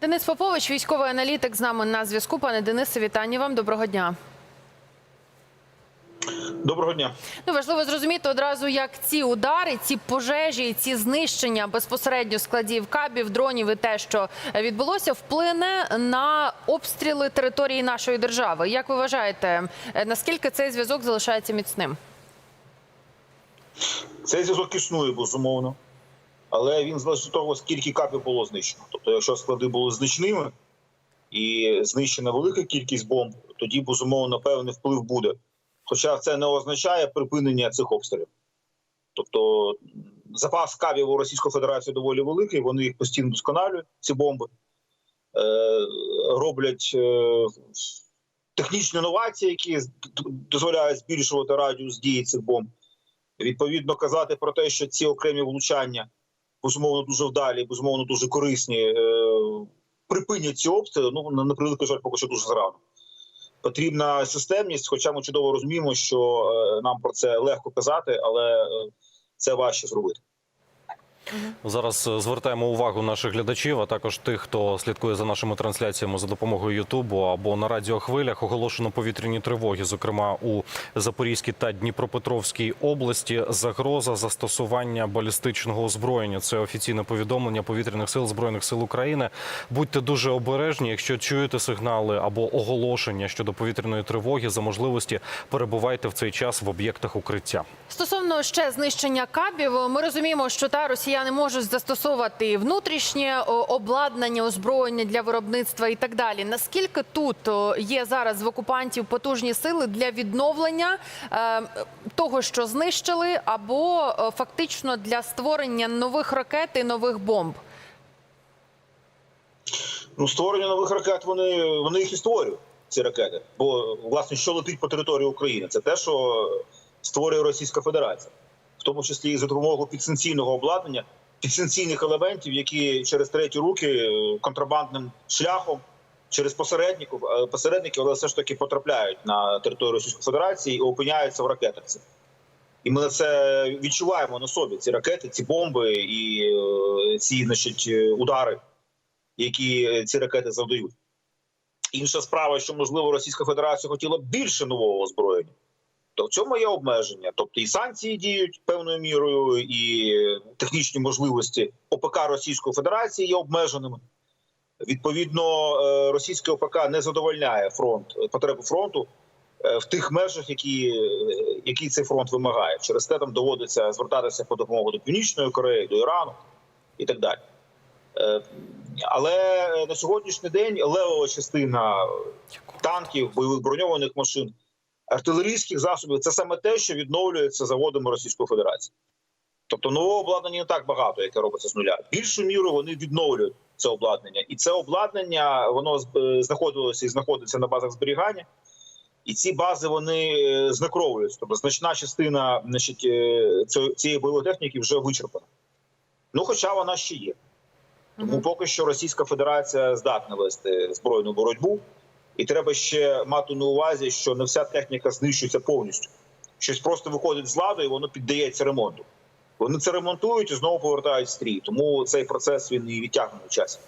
Денис Попович, військовий аналітик, з нами на зв'язку. Пане Денисе, вітання вам. Доброго дня. Доброго дня. Ну важливо зрозуміти одразу, як ці удари, ці пожежі, ці знищення безпосередньо складів кабів, дронів і те, що відбулося, вплине на обстріли території нашої держави. Як ви вважаєте, е, наскільки цей зв'язок залишається міцним? Цей зв'язок існує безумовно, але він залежить від того, скільки капів було знищено. Тобто, якщо склади були значними і знищена велика кількість бомб, тоді безумовно певний вплив буде. Хоча це не означає припинення цих обстрілів. Тобто запас кабів у Російської Федерації доволі великий, вони їх постійно досконалюють, ці бомби, е, роблять е, технічні новації, які дозволяють збільшувати радіус дії цих бомб. Відповідно, казати про те, що ці окремі влучання безумовно дуже вдалі, безумовно дуже корисні, е, припинять ці опції. Ну на превеликий жаль, поки що дуже зрано. Потрібна системність, хоча ми чудово розуміємо, що е, нам про це легко казати, але е, це важче зробити. Зараз е, звертаємо увагу наших глядачів, а також тих, хто слідкує за нашими трансляціями за допомогою Ютубу або на радіохвилях. Оголошено повітряні тривоги, зокрема у Запорізькій та Дніпропетровській області. Загроза застосування балістичного озброєння. Це офіційне повідомлення повітряних сил збройних сил України. Будьте дуже обережні, якщо чуєте сигнали або оголошення щодо повітряної тривоги, за можливості перебувайте в цей час в об'єктах укриття. Стосовно ще знищення кабів, ми розуміємо, що та росіяни можуть застосовувати внутрішнє обладнання, озброєння для виробництва і так далі. Наскільки тут є зараз в окупантів потужні сили для відновлення е, того, що знищили, або фактично для створення нових ракет і нових бомб? Ну, створення нових ракет вони, вони їх і створюють, ці ракети. Бо власне, що летить по території України, це те, що створює Російська Федерація, тому числі і за допомогою підсанкційного обладнання, підсанкційних елементів, які через треті руки е, контрабандним шляхом. Через посередників, е, посередників, але все ж таки потрапляють на територію Російської Федерації і опиняються в ракетах. І ми це відчуваємо на собі. Ці ракети, ці бомби і е, ці значить, удари, які ці ракети завдають. Інша справа, що можливо Російська Федерація хотіла більше нового озброєння, то в цьому є обмеження. Тобто і санкції діють певною мірою, і технічні можливості ОПК Російської Федерації є обмеженими. Відповідно, е, російське ОПК не задовольняє фронт потребу фронту е, в тих межах, які, е, які цей фронт вимагає. Через те там доводиться звертатися по допомогу до Північної Кореї, до Ірану і так далі. Е, Але на сьогоднішній день левова частина танків, бойових броньованих машин, артилерійських засобів це саме те, що відновлюється заводами Російської Федерації. Тобто нового обладнання не так багато, яке робиться з нуля. Більшу міру вони відновлюють це обладнання, і це обладнання воно е, знаходилося і знаходиться на базах зберігання. І ці бази вони е. Тобто значна частина значить, е, цієї бойової техніки вже вичерпана. Ну, хоча вона ще є. Тому поки що Російська Федерація здатна вести збройну боротьбу, і треба ще мати на увазі, що не вся техніка знищується повністю. Щось просто виходить з ладу, і воно піддається ремонту. Вони це ремонтують і знову повертають стрій. Тому цей процес він і відтягнув у часі.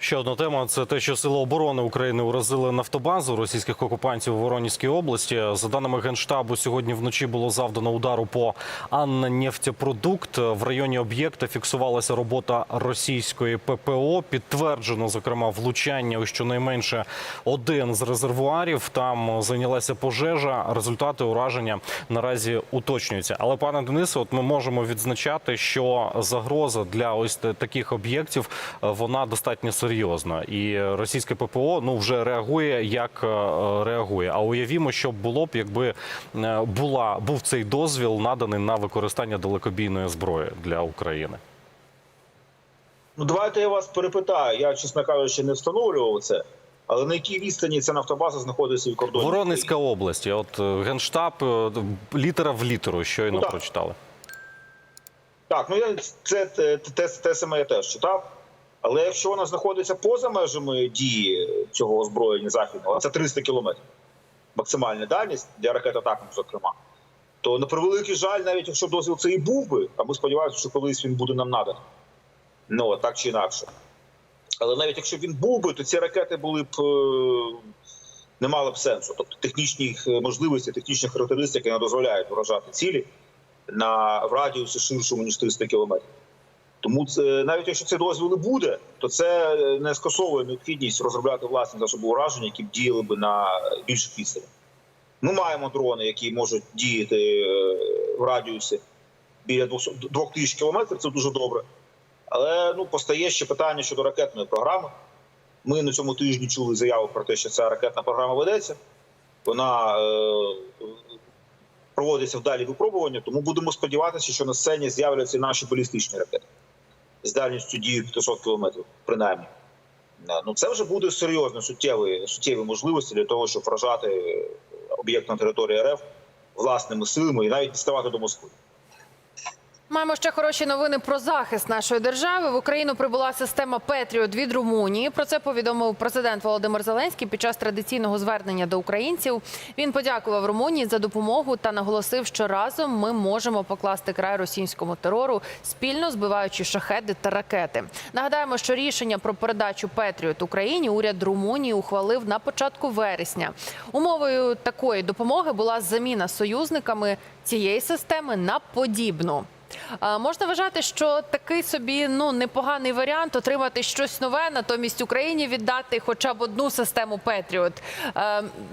Ще одна тема це те, що сили оборони України уразили нафтобазу російських окупантів у Воронізькій області. За даними генштабу, сьогодні вночі було завдано удару по Анна Нефтепродукт. В районі об'єкта фіксувалася робота російської ППО. Підтверджено зокрема влучання у щонайменше один з резервуарів. Там зайнялася пожежа. Результати ураження наразі уточнюються. Але пане Денисе, от ми можемо відзначати, що загроза для ось таких об'єктів вона достатньо серйозна. І російське ППО ну вже реагує як е, реагує. А уявімо, що було б, якби е, була був цей дозвіл наданий на використання далекобійної зброї для України. Ну, давайте я вас перепитаю. Я, чесно кажучи, не встановлював це. Але на якій відстані ця нафтобаза знаходиться від кордону? Воронезька область. От е, генштаб літера в літеру щойно Ну, так. прочитали. Так, ну я це те, те, те саме я теж читав. Але якщо вона знаходиться поза межами дії цього озброєння західного, це 300 кілометрів, максимальна дальність для ракет атакам, зокрема, то на превеликий жаль, навіть якщо дозвіл це і був би, а ми сподіваємося, що колись він буде нам наданий. Ну так чи інакше, Але навіть якщо він був би, то ці ракети були б е, не мали б сенсу. Тобто технічні їх можливості, технічні характеристики не дозволяють вражати цілі на в радіусі ширшому ніж 300 кілометрів. Тому це навіть якщо це дозвіл буде, то це не скасовує необхідність розробляти власні засоби ураження, які б діяли би на більших відстанях. Ми маємо дрони, які можуть діяти е, в радіусі біля 200 2000 кілометрів. Це дуже добре. Але ну постає ще питання щодо ракетної програми. Ми на цьому тижні чули заяву про те, що ця ракетна програма ведеться. Вона е, проводиться вдалі випробування, тому будемо сподіватися, що на сцені з'являться наші балістичні ракети з дальністю дії 500 кілометрів, принаймні. Е, Ну це вже буде серйозно суттєві, суттєві можливості для того, щоб вражати об'єкт на території РФ власними силами і навіть діставати до Москви. Маємо ще хороші новини про захист нашої держави. В Україну прибула система Петріот від Румунії. Про це повідомив президент Володимир Зеленський під час традиційного звернення до українців. Він подякував Румунії за допомогу та наголосив, що разом ми можемо покласти край російському терору, спільно збиваючи шахеди та ракети. Нагадаємо, що рішення про передачу Петріот Україні уряд Румунії ухвалив на початку вересня. Умовою такої допомоги була заміна союзниками цієї системи на подібну. Можна вважати, що такий собі ну непоганий варіант отримати щось нове, натомість Україні віддати хоча б одну систему Петріот.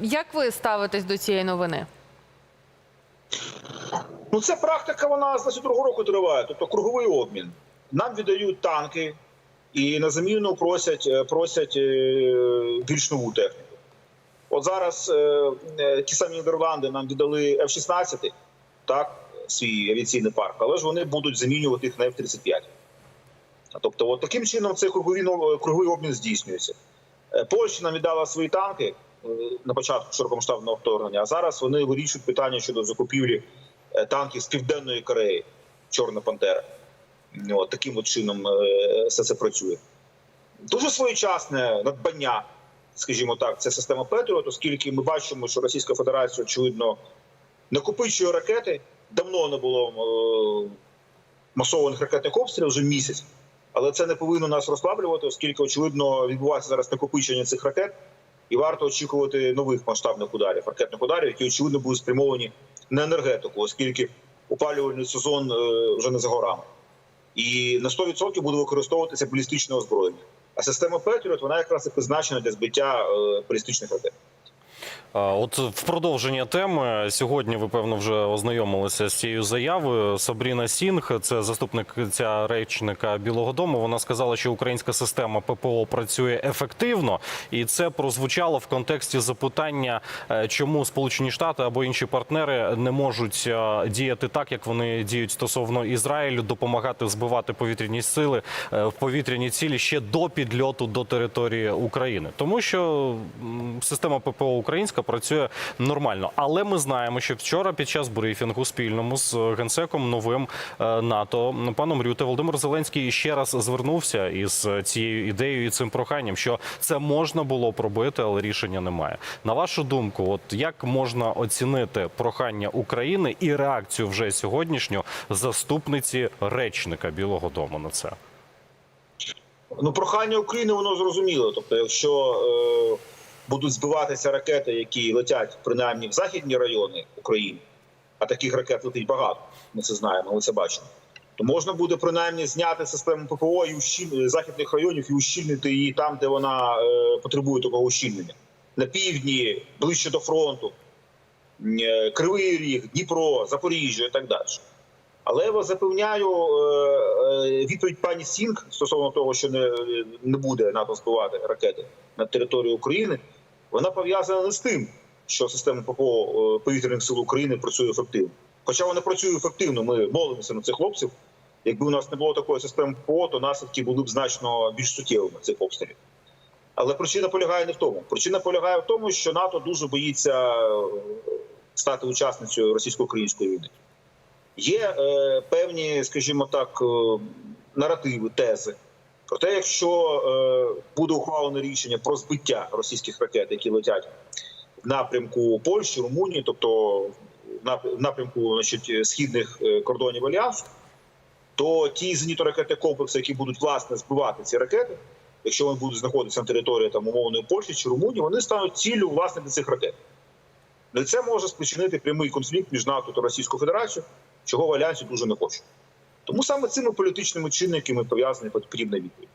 Як ви ставитесь до цієї новини? Ну, ця практика вона з 22 року триває, тобто круговий обмін. Нам віддають танки і на заміну просять, е, просять е, більш нову техніку. От зараз е, ті самі Нідерланди нам віддали F-16, так, свій авіаційний парк, але ж вони будуть замінювати їх на F-35. Тобто, от таким чином цей круговий, круговий обмін здійснюється. Е, Польща нам віддала свої танки е, на початку широкомасштабного вторгнення, а зараз вони вирішують питання щодо закупівлі е, танків з Південної Кореї, Чорна Пантера. От, таким от чином все це працює. Дуже своєчасне надбання, скажімо так, це система Петріот, оскільки ми бачимо, що Російська Федерація, очевидно, накопичує ракети. Давно не було е, масованих ракетних обстрілів вже місяць. Але це не повинно нас розслаблювати, оскільки, очевидно, відбувається зараз накопичення цих ракет, і варто очікувати нових масштабних ударів, ракетних ударів, які очевидно будуть спрямовані на енергетику, оскільки опалювальний сезон е, вже не за горами. І на 100% буде використовуватися балістичне озброєння. А система Петріот вона якраз і призначена для збиття е, балістичних ракет. От в продовження теми сьогодні ви певно вже ознайомилися з цією заявою. Сабріна Сінг, це заступниця речника Білого Дому. Вона сказала, що українська система ППО працює ефективно, і це прозвучало в контексті запитання, е, чому Сполучені Штати або інші партнери не можуть е, діяти так, як вони діють стосовно Ізраїлю, допомагати збивати повітряні сили е, в повітряні цілі ще до підльоту до території України, тому що система ППО українська працює нормально. Але ми знаємо, що вчора під час брифінгу спільному з генсеком новим е, НАТО паном Рюте Володимир Зеленський ще раз звернувся із цією ідеєю і цим проханням, що це можна було б робити, але рішення немає. На вашу думку, от як можна оцінити прохання України і реакцію вже сьогоднішню заступниці речника Білого Дому на це? Ну, прохання України воно зрозуміло. Тобто, якщо е, будуть збиватися ракети, які летять принаймні в західні райони України, а таких ракет летить багато, ми це знаємо, ми це бачимо. То можна буде принаймні зняти систему ППО і ущіль... західних районів і ущільнити її там, де вона е, потребує такого ущільнення. На півдні, ближче до фронту, е, Кривий Ріг, Дніпро, Запоріжжя і так далі. Але я вас запевняю, е, е, відповідь пані Сінг стосовно того, що не, не буде НАТО збивати ракети на територію України, вона пов'язана з тим, що система ППО е, повітряних сил України працює ефективно. Хоча вона працює ефективно, ми молимося на цих хлопців. Якби у нас не було такої системи ППО, то наслідки були б значно більш суттєвими цих обстрілів. Але причина полягає не в тому. Причина полягає в тому, що НАТО дуже боїться е, стати учасницею російсько-української війни. Є е, певні, скажімо так, е, наративи, тези про те, якщо е, буде ухвалено рішення про збиття російських ракет, які летять в напрямку Польщі, Румунії, тобто в напрямку значить, східних е, кордонів альянсу, то ті зенітно-ракетні комплекси, які будуть власне збивати ці ракети, якщо вони будуть знаходитися на території там умовної Польщі чи Румунії, вони стануть ціллю власне для цих ракет. Це може спричинити прямий конфлікт між НАТО та Російською Федерацією, чого в альянсі дуже не хочуть. Тому саме цими політичними чинниками пов'язані потрібна відповідь.